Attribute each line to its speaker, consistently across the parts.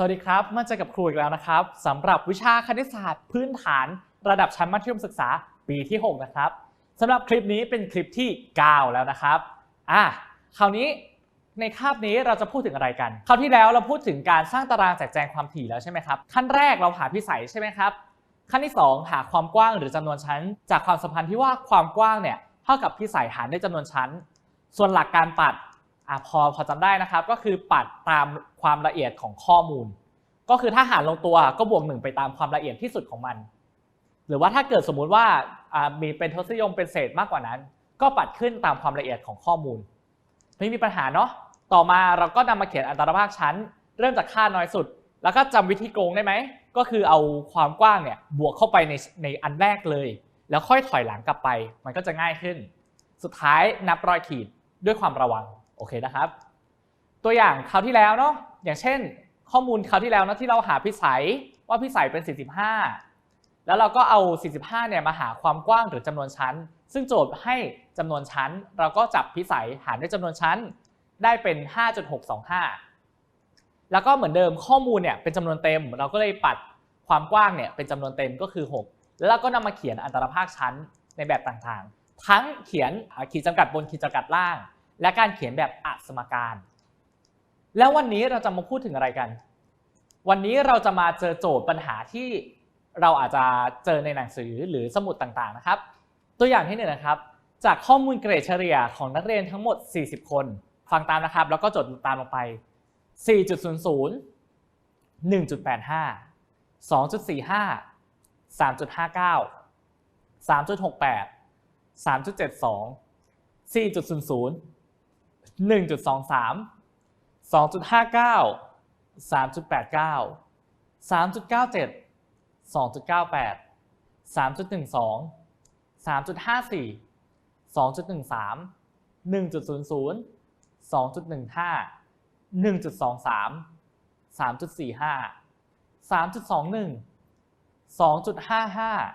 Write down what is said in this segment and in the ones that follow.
Speaker 1: สวัสดีครับ มาเจอกับครูอีกแล้วนะครับสำหรับวิชาคณิตศาสตร์พื้นฐาน ระดับชั้นมัธยมศึกษาปีที่ 6 นะครับสำหรับคลิปนี้เป็นคลิปที่ 9 แล้วนะครับอะคราวนี้ในคาบนี้เราจะพูดถึงอะไรกันคราวที่แล้วเราพูดถึงการสร้างตารางแจกแจงความถี่แล้วใช่ไหมครับขั้นแรกเราหาพิสัยใช่ไหมครับขั้นที่ 2 หาความกว้างหรือจำนวนชั้น จากความสัมพันธ์ที่ว่าความกว้างเนี่ยเท่ากับพิสัยหารด้วยจำนวนชั้น ส่วนหลักการปัด อะพอพอจำได้นะครับก็คือปัดตามความละเอียดของข้อมูล ก็คือถ้าหารลงตัวก็บวกหนึ่งไปตามความละเอียดที่สุดของมัน หรือว่าถ้าเกิดสมมุติว่ามีเป็นทศนิยมเป็นเศษมากกว่านั้น ก็ปัดขึ้นตามความละเอียดของข้อมูล ไม่มีปัญหาเนาะต่อมาเราก็นำมาเขียนอัตราภาคชั้น เริ่มจากค่าน้อยสุด แล้วก็จำวิธีโกงได้ไหมก็คือเอาความกว้างเนี่ยบวกเข้าไปในในอันแรกเลย แล้วค่อยถอยหลังกลับไป มันก็จะง่ายขึ้น สุดท้ายนับรอยขีดด้วยความระวัง โอเคนะครับ ตัวอย่างคราวที่แล้วเนาะอย่างเช่น ข้อมูลคราวที่แล้วนะที่เราหาพิสัยว่าพิสัยเป็น 45 แล้วเราก็เอา 45เนี่ยมาหาความกว้างหรือจำนวนชั้น ซึ่งโจทย์ให้จำนวนชั้น เราก็จับพิสัยหารด้วยจำนวนชั้น ได้เป็น 5.625 แล้วก็เหมือนเดิมข้อมูลเนี่ยเป็นจำนวนเต็ม เราก็เลยปัดความกว้างเนี่ยเป็นจำนวนเต็มก็คือ 6 แล้วเราก็นำมาเขียนอัตราภาคชั้นในแบบต่างๆ ทั้งเขียนขีดจำกัดบนขีดจำกัดล่าง และการเขียนแบบอสมการ แล้ววันนี้เราจะมาพูดถึงอะไรกัน วันนี้เราจะมาเจอโจทย์ปัญหาที่เราอาจจะเจอในหนังสือหรือสมุดต่างๆนะครับ ตัวอย่างที่หนึ่งนะครับ จากข้อมูลเกรดเฉลี่ยของนักเรียนทั้งหมด 40 คน ฟังตามนะครับ แล้วก็จดตามลงไป 4.00 1.85 2.45 3.59 3.68 3.72 4.00 1.23 2.59 3.89 3.97 2.98 3.12 3.54 2.13 1.00 2.15 1.23 3.45 3.21 2.55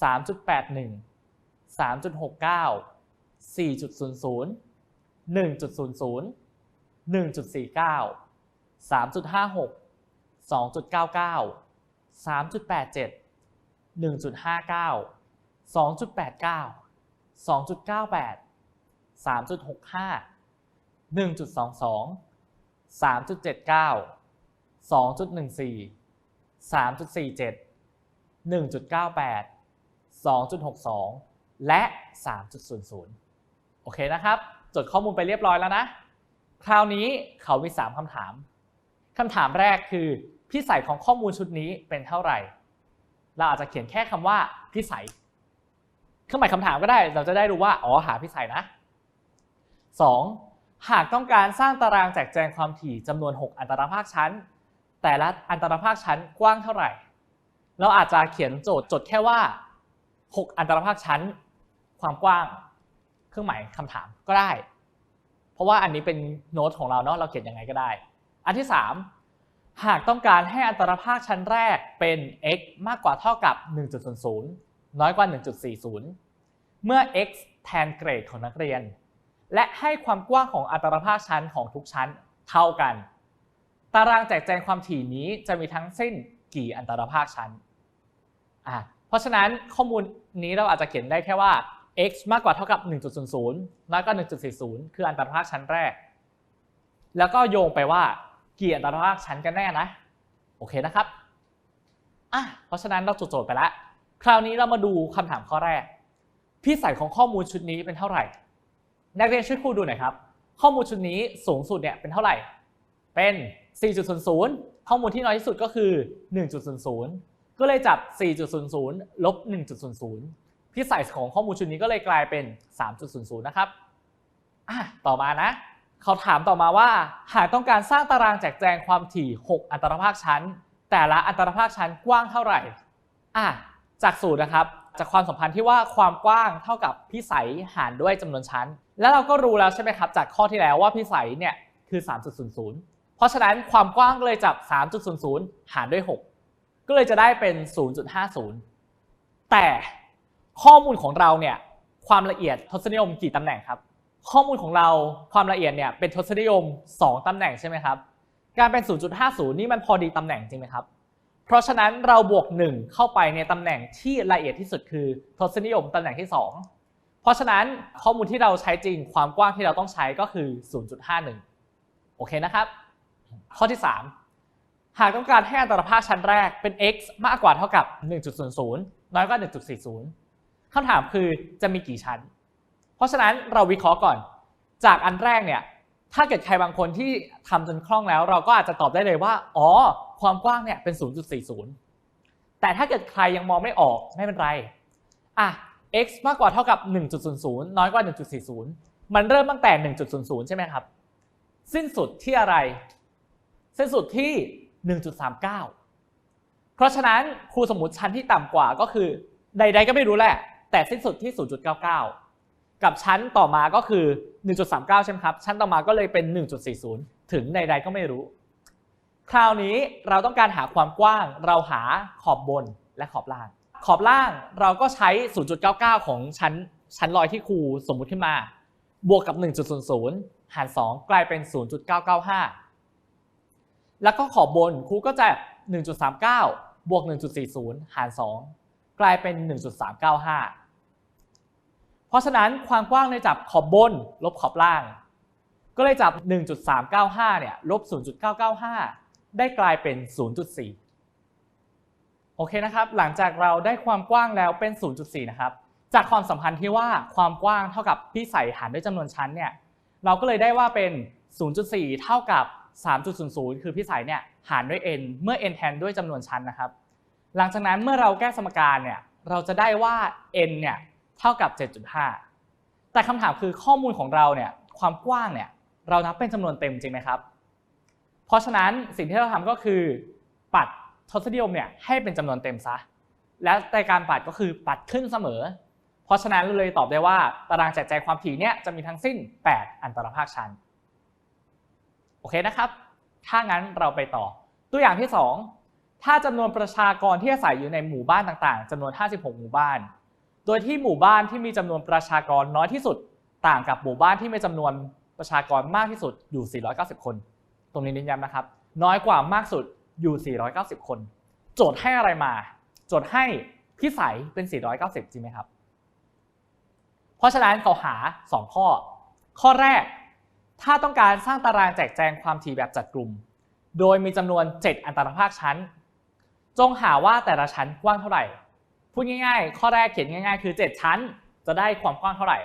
Speaker 1: 3.81 3.69 4.00 1.00 1.49 3.56 2.99 3.87 1.59 2.89 2.98 3.65 1.22 3.79 2.14 3.47 1.98 2.62 และ 3.00 โอเคนะครับ จดข้อมูลไปเรียบร้อยแล้วนะ คราวนี้เขามี 3คำถามคำถามแรกคือ พิสัยของข้อมูลชุดนี้เป็นเท่าไหร่ เราอาจจะเขียนแค่คำว่าพิสัย เครื่องหมายคำถามก็ได้ เราจะได้รู้ว่า อ๋อ หาพิสัยนะ 2. หากต้องการสร้างตารางแจกแจงความถี่จำนวน 6 อันตรภาคชั้น แต่ละอันตรภาคชั้นกว้างเท่าไหร่ เราอาจจะเขียนโจทย์จดแค่ว่า 6 อันตรภาคชั้น ความกว้าง เครื่องหมายคำถามก็ได้ เพราะว่าอันนี้เป็นโน้ตของเราเนาะเราเขียนยังไงก็ได้ อันที่ 3 หากต้องการให้อัตราภาคชั้นแรกเป็น x มากกว่าเท่ากับ 1.00 น้อยกว่า 1.40 เมื่อ x แทนเกรดของนักเรียน และให้ความกว้างของอัตราภาคชั้นของทุกชั้นเท่ากัน ตารางแจกแจงความถี่นี้จะมีทั้งสิ้นกี่อันตราภาคชั้นอะเพราะฉะนั้นข้อมูลนี้เราอาจจะเขียนได้แค่ว่า x มากกว่าเท่ากับ 1.00น้อยกว่า1.40 คืออันตรภาคชั้นแรก แล้วก็โยงไปว่ากี่อันตรภาคชั้นกันแน่นะ โอเคนะครับอะเพราะฉะนั้นเราจดโจทย์ไปแล้ว คราวนี้เรามาดูคำถามข้อแรกพิสัยของข้อมูลชุดนี้เป็นเท่าไหร่ นักเรียนช่วยครูดูหน่อยครับ ข้อมูลชุดนี้สูงสุดเนี่ยเป็นเท่าไหร่ เป็น 4.00 ข้อมูลที่น้อยที่สุดก็คือ 1.00 ก็เลยจับ 4.00 ลบ 1.00 พิสัยของข้อมูลชุดนี้ก็เลยกลายเป็น 3.00 นะครับต่อมานะ เขาถามต่อมาว่า หากต้องการสร้างตารางแจกแจงความถี่ 6 อันตราภาคชั้น แต่ละอันตราภาคชั้นกว้างเท่าไหร่อะจากสูตรนะครับ จากความสัมพันธ์ที่ว่าความกว้างเท่ากับพิสัยหารด้วยจำนวนชั้น แล้วเราก็รู้แล้วใช่ไหมครับ จากข้อที่แล้วว่าพิสัยเนี่ยคือ 3.00 เพราะฉะนั้นความกว้างก็เลยจับ 3.00 หารด้วย 6 ก็เลยจะได้เป็น 0.50 แต่ ข้อมูลของเราเนี่ยความละเอียดทศนิยมกี่ตำแหน่งครับ ข้อมูลของเราความละเอียดเนี่ยเป็นทศนิยม 2ตำแหน่งใช่ไหมครับ การเป็น 0.50 นี่มันพอดีตำแหน่งจริงไหมครับ เพราะฉะนั้นเราบวก 1 เข้าไปในตำแหน่งที่ละเอียดที่สุดคือทศนิยมตำแหน่งที่ 2 เพราะฉะนั้นข้อมูลที่เราใช้จริง ความกว้างที่เราต้องใช้ก็คือ 0.51 โอเคนะครับ ข้อที่ 3 หากต้องการให้อัตราภาคชั้นแรกเป็น x มากกว่าเท่ากับ 1.00 น้อยกว่า 1.40 คำถามคือจะมีกี่ชั้น เพราะฉะนั้นเราวิเคราะห์ก่อน จากอันแรกเนี่ยถ้าเกิดใครบางคนที่ทำจนคล่องแล้ว เราก็อาจจะตอบได้เลยว่า อ๋อ ความกว้างเนี่ยเป็น 0.40 แต่ถ้าเกิดใครยังมองไม่ออกไม่เป็นไรอะ x มากกว่าเท่ากับ 1.00 น้อยกว่า 1.40 มันเริ่มตั้งแต่ 1.00 ใช่ไหมครับ สิ้นสุดที่อะไร สิ้นสุดที่ 1.39 เพราะฉะนั้นครูสมมติชั้นที่ต่ำกว่าก็คือ ใด ๆ ก็ไม่รู้แหละ แต่สิ้นสุดที่ 0.99 กับชั้นต่อมาก็คือ 1.39 ใช่ไหมครับ ชั้นต่อมาก็เลยเป็น 1.40 ถึงใดๆก็ไม่รู้ คราวนี้เราต้องการหาความกว้างเราหาขอบบนและขอบล่าง ขอบล่างเราก็ใช้ 0.99 ของชั้นชั้นลอยที่ครูสมมุติขึ้นมา บวกกับ 1.00 หาร 2 กลายเป็น 0.995 แล้วก็ขอบบนครูก็จะ 1.39 บวก 1.40 หาร 2 กลายเป็น 1.395 เพราะฉะนั้นความกว้างในจับขอบบน ลบขอบล่าง ก็เลยจับ 1.395 เนี่ยลบ 0.995 ได้กลายเป็น 0.4 โอเคนะครับ หลังจากเราได้ความกว้างแล้วเป็น 0.4 นะครับ จากความสัมพันธ์ที่ว่าความกว้างเท่ากับพี่ใส่หารด้วยจำนวนชั้นเนี่ย เราก็เลยได้ว่าเป็น 0.4 เท่ากับ 3.00 คือพี่สายเนี่ยหารด้วย n เมื่อ n แทนด้วยจำนวนชั้นนะครับ หลังจากนั้นเมื่อเราแก้สมการเนี่ย เราจะได้ว่า n เนี่ย เท่ากับ 7.5 แต่คำถามคือข้อมูลของเราเนี่ยความกว้างเนี่ยเรานับเป็นจำนวนเต็มจริงไหมครับ เพราะฉะนั้นสิ่งที่เราทำก็คือ ปัดทศนิยมเนี่ยให้เป็นจำนวนเต็มซะ และในการปัดก็คือปัดขึ้นเสมอ เพราะฉะนั้นเราเลยตอบได้ว่าตารางแจกแจงความถี่เนี่ยจะมีทั้งสิ้น 8 อันตรภาคชั้น โอเคนะครับ ถ้างั้นเราไปต่อ ตัวอย่างที่ 2 ถ้าจำนวนประชากรที่อาศัยอยู่ในหมู่บ้านต่างๆจำนวน 56 หมู่บ้าน โดยที่หมู่บ้านที่มีจำนวนประชากรน้อยที่สุด ต่างกับหมู่บ้านที่มีจำนวนประชากรมากที่สุดอยู่ 490 คน ตรงนี้เน้นย้ำนะครับ น้อยกว่ามากสุดอยู่ 490 คน โจทย์ให้อะไรมา โจทย์ให้พี่ใสเป็น 490 จริงไหมครับ เพราะฉะนั้นเขาหา 2 ข้อ ข้อแรก ถ้าต้องการสร้างตารางแจกแจงความถี่แบบจัดกลุ่ม โดยมีจำนวน 7 อันตรภาคชั้น จงหาว่าแต่ละชั้นกว้างเท่าไหร่ พูดง่ายๆ ข้อแรกเขียนง่ายๆ คือ 7 ชั้นจะได้ความกว้างเท่าไหร่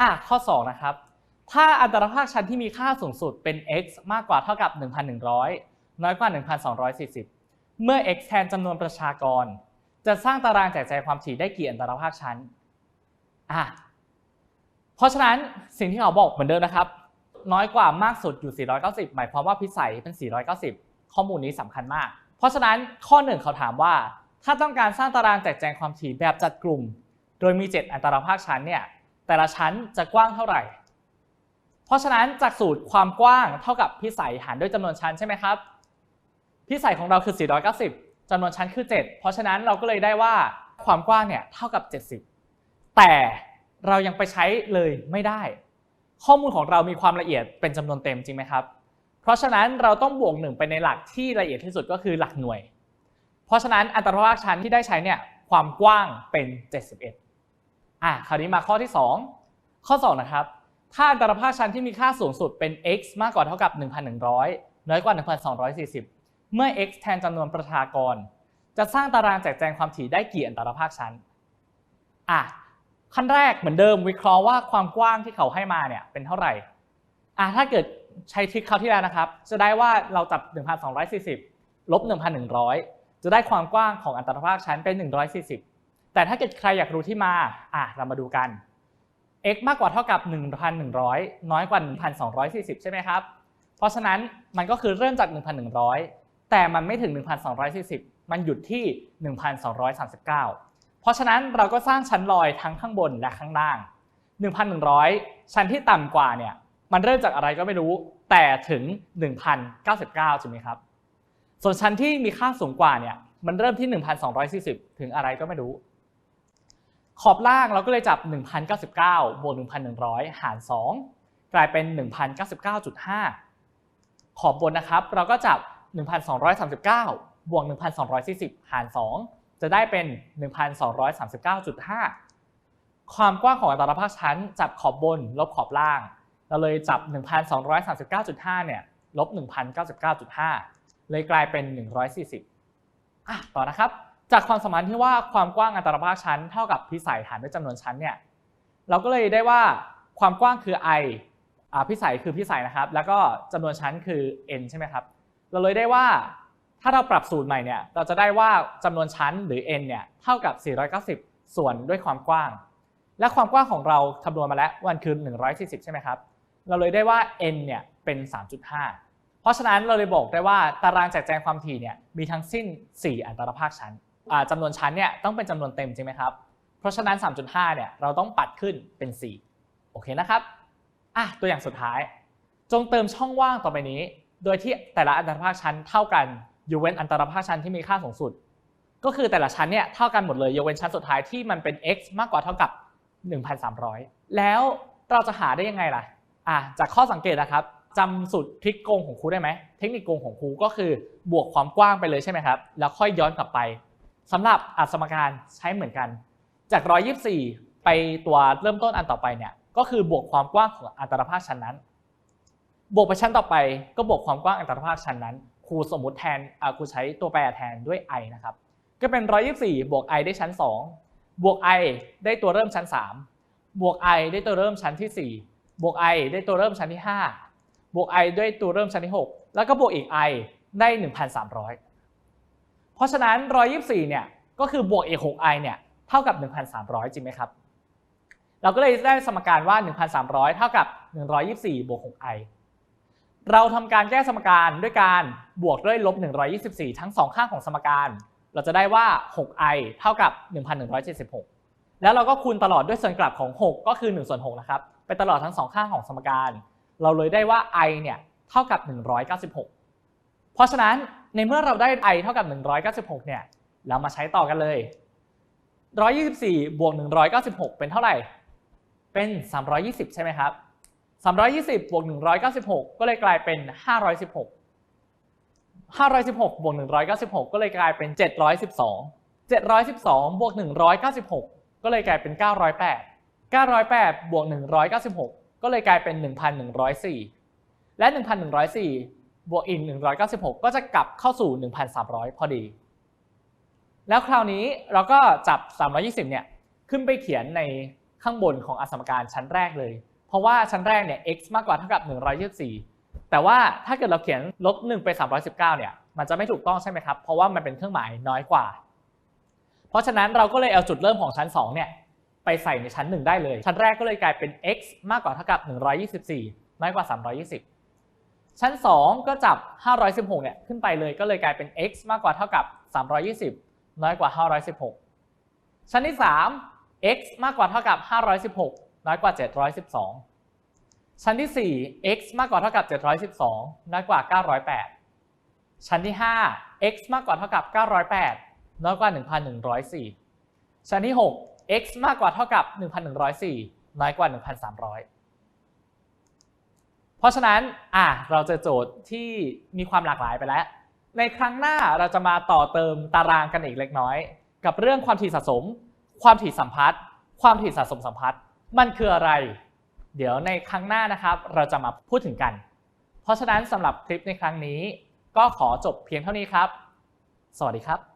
Speaker 1: อะ ข้อ 2 นะครับ ถ้าอันตรภาคชั้นที่มีค่าสูงสุดเป็น x มากกว่าเท่ากับ 1,100 น้อยกว่า 1,240 เมื่อ x แทนจำนวนประชากร จะสร้างตารางแจกแจงความถี่ได้กี่อันตรภาคชั้น อะ เพราะฉะนั้นสิ่งที่เขาบอกเหมือนเดิมนะครับ น้อยกว่ามากสุดอยู่ 490 หมายความว่าพิสัยเป็น 490 ข้อมูลนี้สำคัญมาก เพราะฉะนั้นข้อหนึ่งเขาถามว่า ถ้าต้องการสร้างตารางแจกแจงความถี่แบบจัดกลุ่ม โดยมี 7 อันตรภาคชั้นเนี่ย แต่ละชั้นจะกว้างเท่าไหร่ เพราะฉะนั้นจากสูตรความกว้างเท่ากับพิสัยหารด้วยจำนวนชั้นใช่ไหมครับ พิสัยของเราคือ 490จำนวนชั้นคือ 7 เพราะฉะนั้นเราก็เลยได้ว่าความกว้างเนี่ยเท่ากับ 70 แต่เรายังไปใช้เลยไม่ได้ ข้อมูลของเรามีความละเอียดเป็นจำนวนเต็มจริงไหมครับ เพราะฉะนั้นเราต้องบวกหนึ่งไปในหลักที่ละเอียดที่สุดก็คือหลักหน่วย เพราะฉะนั้นอันตรภาคชั้นที่ได้ใช้เนี่ยความกว้างเป็น 71อะคราวนี้มาข้อที่ 2 ข้อ 2 นะครับ ถ้าอันตรภาคชั้นที่มีค่าสูงสุดเป็น x มากกว่าเท่ากับ 1,100 น้อยกว่า 1,240 เมื่อ x แทนจำนวนประชากร จะสร้างตารางแจกแจงความถี่ได้กี่อันตรภาคชั้นอะขั้นแรกเหมือนเดิมวิเคราะห์ว่าความกว้างที่เขาให้มาเนี่ยเป็นเท่าไหร่อะถ้าเกิดใช้ทริคคราวที่แล้วนะครับ จะได้ว่าเราจับ 1,240 ลบ 1,100 จะได้ความกว้างของอันตรภาคชั้นเป็น 140 แต่ถ้าเกิดใครอยากรู้ที่มาอะเรามาดูกัน x มากกว่าเท่ากับ 1,100 น้อยกว่า 1,240 ใช่ไหมครับ เพราะฉะนั้นมันก็คือเริ่มจาก 1,100 แต่มันไม่ถึง 1,240 มันหยุดที่ 1,239 เพราะฉะนั้นเราก็สร้างชั้นลอยทั้งข้างบนและข้างล่าง 1,100 ชั้นที่ต่ำกว่าเนี่ยมันเริ่มจากอะไรก็ไม่รู้แต่ถึง 1,099ใช่ไหมครับ ส่วนชั้นที่มีค่าสูงกว่าเนี่ยมันเริ่มที่ 1,240 ถึงอะไรก็ไม่รู้ ขอบล่างเราก็เลยจับ 1,099 บวก 1,100 หาร 2 กลายเป็น 1,099.5 ขอบบนนะครับ เราก็จับ 1,239 บวก 1,240 หาร 2 จะได้เป็น 1,239.5 ความกว้างของอัตราภาคชั้น จับขอบบน ลบขอบล่าง เราเลยจับ 1,239.5 เนี่ย ลบ 1,099.5 เลยกลายเป็น 140อะต่อนะครับ จากความสมานที่ว่าความกว้างอัตราภาคชั้นเท่ากับพิสัยหารด้วยจำนวนชั้นเนี่ยเราก็เลยได้ว่าความกว้างคือ i อ่าพิสัยคือพิสัยนะครับ แล้วก็จำนวนชั้นคือ n ใช่ไหมครับ เราเลยได้ว่าถ้าเราปรับสูตรใหม่เนี่ยเราจะได้ว่าจำนวนชั้นหรือ n เนี่ยเท่ากับ 490 ส่วนด้วยความกว้าง และความกว้างของเราคำนวณมาแล้ววันคือ 140 ใช่ไหมครับ เราเลยได้ว่า n เนี่ยเป็น 3.5เพ ราะฉะนั้นเราเลยบอกได้ว่าตารางแจกแจงความถี่เนี่ยมีทั้งสิ้น 4 อัตราภาคชั้นอ่าจำนวนชั้นเนี่ยต้องเป็นจำนวนเต็มจริงไหมครับ เพราะฉะนั้น 3.5เนี่ยเราต้องปัดขึ้นเป็น 4 โอเคนะครับอะตัวอย่างสุดท้าย จงเติมช่องว่างต่อไปนี้ โดยที่แต่ละอัตราภาคชั้นเท่ากันยกเว้นอัตราภาคชั้นที่มีค่าสูงสุด ก็คือแต่ละชั้นเนี่ยเท่ากันหมดเลยยกเว้นชั้นสุดท้ายที่มันเป็น x มากกว่าเท่ากับ 1,300 แล้วเราจะหาได้ยังไงล่ะอะจากข้อสังเกตนะครับ จำสูตรทริกโกงของครูได้ไหมเทคนิคโกงของครูก็คือบวกความกว้างไปเลยใช่ไหมครับแล้วค่อยย้อนกลับไปสำหรับอัสมการใช้เหมือนกัน จาก 124 ไปตัวเริ่มต้นอันต่อไปเนี่ยก็คือบวกความกว้างของอัตราภาคชั้นนั้น บวกไปชั้นต่อไปก็บวกความกว้างอัตราภาคชั้นนั้นครูสมมติแทนครูใช้ตัวแปรแทนด้วย i นะครับก็เป็น 124 บวก i ได้ชั้น 2 บวก i ได้ตัวเริ่มชั้น 3 บวก i ได้ตัวเริ่มชั้นที่ 4 บวก i ได้ตัวเริ่มชั้นที่ 5 บวก i ด้วยตัวเริ่มชั้นที่ 6 แล้วก็บวกอีก i ได้ 1,300 เพราะฉะนั้น 124 เนี่ย ก็คือบวกอีก 6i เนี่ย เท่ากับ 1,300 จริงไหมครับ เราก็เลยได้สมการว่า 1,300 เท่ากับ 124 บวก 6i เราทำการแก้สมการด้วยการบวกด้วยลบ 124 ทั้งสองข้างของสมการ เราจะได้ว่า 6i เท่ากับ 1,176 แล้วเราก็คูณตลอดด้วยส่วนกลับของ 6 ก็คือ1ส่วน6นะครับ ไปตลอดทั้งสองข้างของสมการ เราเลยได้ว่า i เนี่ยเท่ากับ 196 เพราะฉะนั้นในเมื่อเราได้ i เท่ากับ 196 เนี่ย เรามาใช้ต่อกันเลย 124 บวก 196 เป็นเท่าไหร่ เป็น 320 ใช่ไหมครับ 320 บวก 196 ก็เลยกลายเป็น 516 516 บวก 196 ก็เลยกลายเป็น 712 712 บวก 196 ก็เลยกลายเป็น 908 908 บวก 196 ก็เลยกลายเป็น 1,104 และ 1,104 บวกอีก 196 ก็จะกลับเข้าสู่ 1,300 พอดี แล้วคราวนี้เราก็จับ 320 เนี่ยขึ้นไปเขียนในข้างบนของอสมการชั้นแรกเลย เพราะว่าชั้นแรกเนี่ย x มากกว่าเท่ากับ 124 แต่ว่าถ้าเกิดเราเขียนลบ1ไป 319 เนี่ย มันจะไม่ถูกต้องใช่ไหมครับ เพราะว่ามันเป็นเครื่องหมายน้อยกว่า เพราะฉะนั้นเราก็เลยเอาจุดเริ่มของชั้น 2 เนี่ย ไปใส่ในชั้น 1 ได้เลย ชั้นแรกก็เลยกลายเป็น x มากกว่าเท่ากับ 124 น้อยกว่า 320 ชั้น 2 ก็จับ 516 เนี่ยขึ้นไปเลยก็เลยกลายเป็น x มากกว่าเท่ากับ 320 น้อยกว่า 516 ชั้นที่ 3 x มากกว่าเท่ากับ 516 น้อยกว่า 712 ชั้นที่ 4 x มากกว่าเท่ากับ 712 น้อยกว่า 908 ชั้นที่ 5 x มากกว่าเท่ากับ 908 น้อยกว่า 1,104 ชั้นที่ 6 x มากกว่าเท่ากับ 1,104 น้อยกว่า 1,300 เพราะฉะนั้นอะเราจอโจทย์ที่มีความหลากหลายไปแล้ว ในครั้งหน้าเราจะมาต่อเติมตารางกันอีกเล็กน้อย กับเรื่องความถี่สะสม ความถี่สัมพัทธ์ ความถี่สะสมสัมพัทธ์ มันคืออะไร เดี๋ยวในครั้งหน้านะครับ เราจะมาพูดถึงกัน เพราะฉะนั้นสำหรับคลิปในครั้งนี้ ก็ขอจบเพียงเท่านี้ครับ สวัสดีครับ